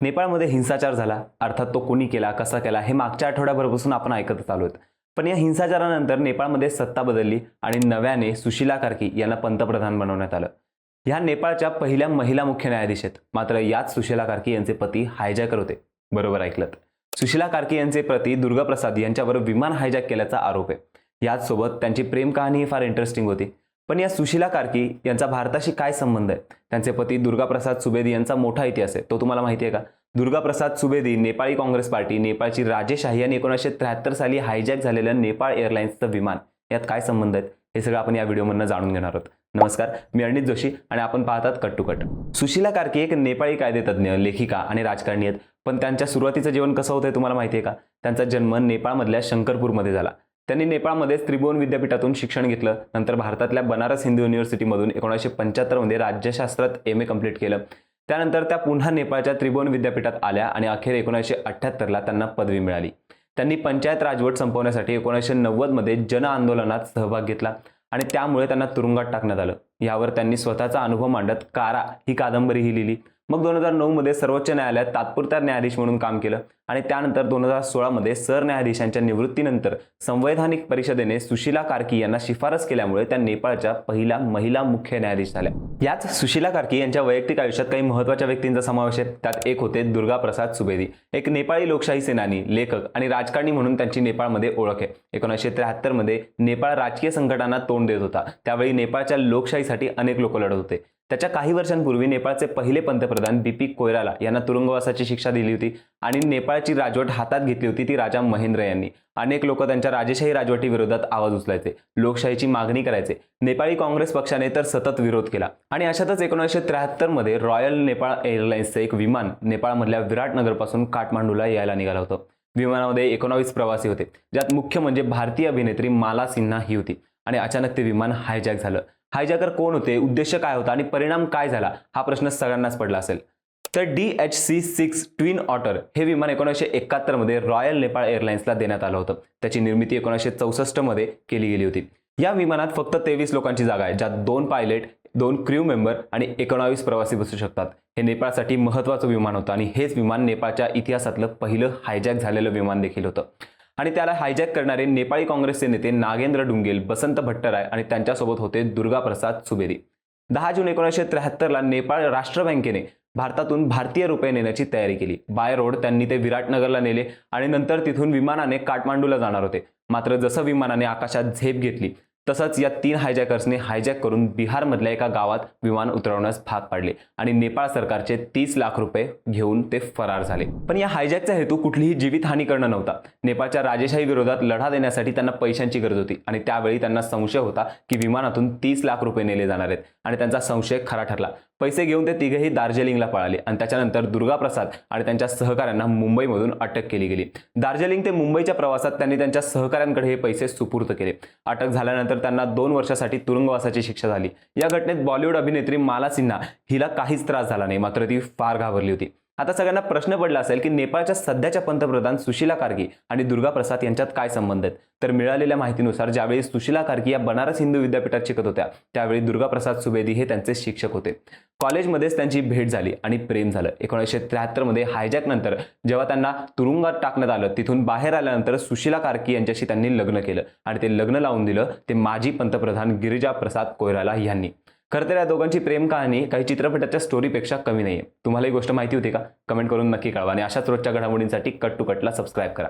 नेपाळमध्ये हिंसाचार झाला. अर्थात तो कोणी केला कसा केला हे मागच्या आठवड्याभरापासून आपण ऐकतच आलो पण या हिंसाचारानंतर नेपाळमध्ये सत्ता बदलली आणि नव्याने सुशीला कार्की यांना पंतप्रधान बनवण्यात आलं. ह्या नेपाळच्या पहिल्या महिला मुख्य न्यायाधीश आहेत. मात्र याच सुशीला कार्की यांचे पती हायजॅकर होते. बरोबर ऐकलत. सुशीला कार्की यांचे पती दुर्गाप्रसाद यांच्यावर विमान हायजॅक केल्याचा आरोप आहे. याचसोबत त्यांची प्रेम कहाणी फार इंटरेस्टिंग होती. पण या सुशीला कार्की यांचा भारताशी काय संबंध आहे? त्यांचे पती दुर्गाप्रसाद सुबेदी यांचा मोठा इतिहास आहे. तो तुम्हाला माहिती आहे का? दुर्गाप्रसाद सुबेदी नेपाळी काँग्रेस पार्टी नेपाळची राजेशाही आणि एकोणीसशे त्र्याहत्तर साली हायजॅक झालेलं नेपाळ एअरलाईन्सचं विमान. यात काय संबंध आहेत? हे सगळं आपण या व्हिडिओमधनं जाणून घेणार आहोत. नमस्कार मी अणित जोशी आणि आपण पाहतात cut to cut. Sushila Karki एक नेपाळी कायदेतज्ञ लेखिका आणि राजकारणी आहेत. पण त्यांच्या सुरुवातीचं जीवन कसं होतंय तुम्हाला माहिती आहे का? त्यांचा जन्म नेपाळमधल्या शंकरपूरमध्ये झाला. त्यांनी नेपाळमध्येच त्रिभुवन विद्यापीठातून शिक्षण घेतलं. नंतर भारतातल्या बनारस हिंदू युनिव्हर्सिटीमधून एकोणीसशे पंच्याहत्तरमध्ये राज्यशास्त्रात एम ए कंप्लीट केलं. त्यानंतर त्या पुन्हा नेपाळच्या त्रिभुवन विद्यापीठात आल्या आणि अखेर एकोणीसशे अठ्ठ्याहत्तरला त्यांना पदवी मिळाली. त्यांनी पंचायत राजवट संपवण्यासाठी एकोणीसशे नव्वदमध्ये जन आंदोलनात सहभाग घेतला आणि त्यामुळे त्यांना तुरुंगात टाकण्यात आलं. यावर त्यांनी स्वतःचा अनुभव मांडत कारा ही कादंबरी ही लिहिली. मग दोन हजार नऊमध्ये सर्वोच्च न्यायालयात तात्पुरत्या न्यायाधीश म्हणून काम केलं आणि त्यानंतर दोन हजार सोळामध्ये सरन्यायाधीशांच्या निवृत्तीनंतर संवैधानिक परिषदेने सुशीला कार्की यांना शिफारस केल्यामुळे त्या नेपाळच्या पहिल्या महिला मुख्य न्यायाधीश झाल्या. याच सुशीला कार्की यांच्या वैयक्तिक आयुष्यात काही महत्त्वाच्या व्यक्तींचा समावेश आहे. त्यात एक होते दुर्गा प्रसाद सुबेदी. एक नेपाळी लोकशाही सेनानी लेखक आणि राजकारणी म्हणून त्यांची नेपाळमध्ये ओळख आहे. एकोणीसशे त्र्याहत्तरमध्ये नेपाळ राजकीय संकटांना तोंड देत होता. त्यावेळी नेपाळच्या लोकशाहीसाठी अनेक लोक लढत होते. त्याच्या काही वर्षांपूर्वी नेपाळचे पहिले पंतप्रधान बीपी कोयराला यांना तुरुंगवासाची शिक्षा दिली होती आणि नेपाळची राजवट हातात घेतली होती ती राजा महेंद्र यांनी. अनेक लोक त्यांच्या राजेशाही राजवटीविरोधात आवाज उचलायचे लोकशाहीची मागणी करायचे. नेपाळी काँग्रेस पक्षाने तर सतत विरोध केला. आणि अशातच एकोणीसशे त्र्याहत्तरमध्ये रॉयल नेपाळ एअरलाइन्सचं एक विमान नेपाळमधल्या विराटनगरपासून काठमांडूला यायला निघालं होतं. विमानामध्ये एकोणावीस प्रवासी होते. ज्यात मुख्य म्हणजे भारतीय अभिनेत्री माला सिन्हा ही होती. आणि अचानक ते विमान हायजॅक झालं. हायजॅकर कोण होते? उद्देश काय होता? आणि परिणाम काय झाला? हा प्रश्न सगळ्यांनाच पडला असेल. तर D H C six Twin Otter हे विमान एकोणीसशे एकाहत्तरमध्ये रॉयल नेपाळ एअरलाइन्सला देण्यात आलं होतं. त्याची निर्मिती एकोणीसशे चौसष्टमध्ये केली गेली होती. या विमानात फक्त तेवीस लोकांची जागा आहे ज्यात दोन पायलट दोन क्र्यू मेंबर आणि एकोणावीस प्रवासी बसू शकतात. हे नेपाळसाठी महत्त्वाचं विमान होतं आणि हेच विमान नेपाळच्या इतिहासातलं पहिलं हायजॅक झालेलं विमान देखील होतं. आणि त्याला हायजॅक करणारे नेपाळी काँग्रेसचे नेते नागेंद्र डुंगेल बसंत भट्टराय आणि त्यांच्यासोबत होते दुर्गाप्रसाद सुबेदी दहा जून एकोणीसशे त्र्याहत्तरला नेपाळ राष्ट्र बँकेने भारतातून भारतीय रुपये नेण्याची तयारी केली. बाय रोड त्यांनी ते विराटनगरला नेले आणि नंतर तिथून विमानाने काठमांडूला जाणार होते. मात्र जसं विमानाने आकाशात झेप घेतली तसंच या तीन हायजॅकर्सने हायजॅक करून बिहारमधल्या एका गावात विमान उतरवण्यास भाग पाडले आणि नेपाळ सरकारचे तीस लाख रुपये घेऊन ते फरार झाले. पण या हायजॅकचा हेतू कुठलीही जीवितहानी करणं नव्हता. नेपाळच्या राजेशाही विरोधात लढा देण्यासाठी त्यांना पैशांची गरज होती आणि त्यावेळी त्यांना संशय होता की विमानातून तीस लाख रुपये नेले जाणार आहेत आणि त्यांचा संशय खरा ठरला. पैसे घेऊन ते तिघेही दार्जिलिंगला पळाले आणि त्याच्यानंतर दुर्गाप्रसाद आणि त्यांच्या सहकाऱ्यांना मुंबईमधून अटक केली गेली. दार्जिलिंग ते मुंबईच्या प्रवासात त्यांनी त्यांच्या सहकाऱ्यांकडे हे पैसे सुपूर्त केले. अटक झाल्यानंतर त्यांना दोन वर्षासाठी तुरुंगवासाची शिक्षा झाली. या घटनेत बॉलिवूड अभिनेत्री माला सिन्हा हिला काहीच त्रास झाला नाही मात्र ती फार घाबरली होती. आता सगळ्यांना प्रश्न पडला असेल की नेपाळच्या सध्याच्या पंतप्रधान सुशीला कार्की आणि दुर्गा प्रसाद यांच्यात काय संबंध आहेत? तर मिळालेल्या माहितीनुसार ज्यावेळी सुशीला कार्की या बनारस हिंदू विद्यापीठात शिकत होत्या त्यावेळी दुर्गा प्रसाद सुबेदी हे त्यांचे शिक्षक होते. कॉलेजमध्येच त्यांची भेट झाली आणि प्रेम झालं. एकोणीसशे त्र्याहत्तरमध्ये हायजॅकनंतर जेव्हा त्यांना तुरुंगात टाकण्यात आलं तिथून बाहेर आल्यानंतर सुशीला कार्की यांच्याशी त्यांनी लग्न केलं आणि ते लग्न लावून दिलं ते माजी पंतप्रधान गिरिजा प्रसाद कोयराला यांनी. खरं तर या दोघांची प्रेम कहाणी काही चित्रपटाच्या स्टोरीपेक्षा कमी नाही आहे तुम्हाला ही गोष्ट माहिती होती का? कमेंट करून नक्की कळवा आणि अशाच रोजच्या घडामोडींसाठी कट टू कटला सबस्क्राईब करा.